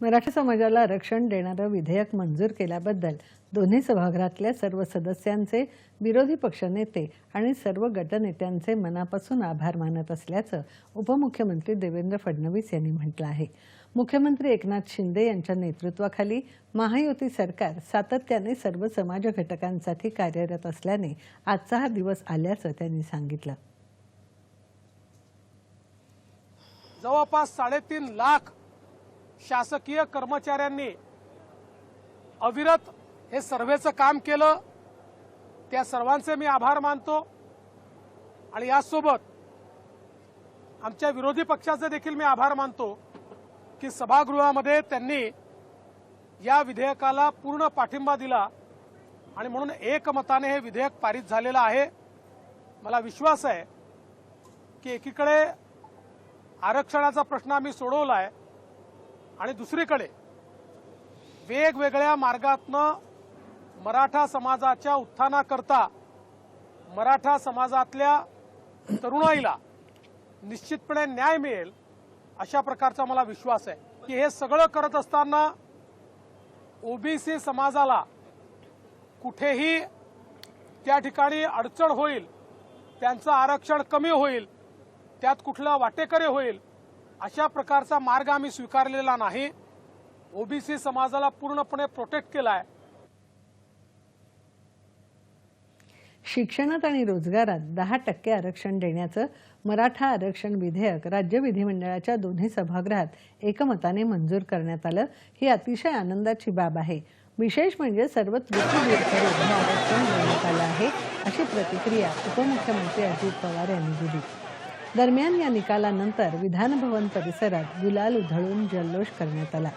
मराठा समाजाला आरक्षण देणारं विधेयक मंजूर केल्याबद्दल दोन्ही सभागृहातल्या सर्व सदस्यांचे विरोधी पक्षनेते आणि सर्व गटनेत्यांचे मनापासून आभार मानत असल्याचं उपमुख्यमंत्री देवेंद्र फडणवीस यांनी म्हटलं आहे. मुख्यमंत्री एकनाथ शिंदे यांच्या नेतृत्वाखाली महायुती सरकार सातत्याने सर्व समाज घटकांसाठी कार्यरत असल्याने आजचा हा दिवस आल्याचं त्यांनी सांगितलं. जवळपास साडेतीन लाख शासकीय कर्मचाऱ्यांनी अविरत हे सर्वेचं काम केलं. त्या सर्वांचे मी आभार मानतो. आणि यासोबत आमच्या विरोधी पक्षाचे देखील मी आभार मानतो की सभागृहामध्ये त्यांनी या विधेयकाला पूर्ण पाठिंबा दिला आणि म्हणून एकमताने हे विधेयक पारित झालेलं आहे. मला विश्वास आहे की एकीकडे आरक्षणाचा प्रश्न आम्ही सोडवला आहे आणि दुसरीकडे वेगवेगळ्या मार्गातनं मराठा समाजाच्या उत्थानाकरता मराठा समाजातल्या तरुणाईला निश्चितपणे न्याय मिळेल अशा प्रकारचा मला विश्वास आहे. की हे सगळं करत असताना ओबीसी समाजाला कुठेही त्या ठिकाणी अडचण होईल त्यांचं आरक्षण कमी होईल त्यात कुठला वाटेकरी होईल अशा प्रकारचा मार्ग आम्ही स्वीकारलेला नाही. ओबीसी समाजाला पूर्णपणे प्रोटेक्ट केलाय. शिक्षणात आणि रोजगारात दहा टक्के आरक्षण देण्याचं मराठा आरक्षण विधेयक राज्य विधिमंडळाच्या दोन्ही सभागृहात एकमताने मंजूर करण्यात आलं ही अतिशय आनंदाची बाब आहे. विशेष म्हणजे सर्व त्रुटी दूर करून हे आरक्षण देण्यात आलं आहे अशी प्रतिक्रिया उपमुख्यमंत्री अजित पवार यांनी दिली. दरम्यान या निकालानंतर विधानभवन परिसरात गुलाल उधळून जल्लोष करण्यात आला.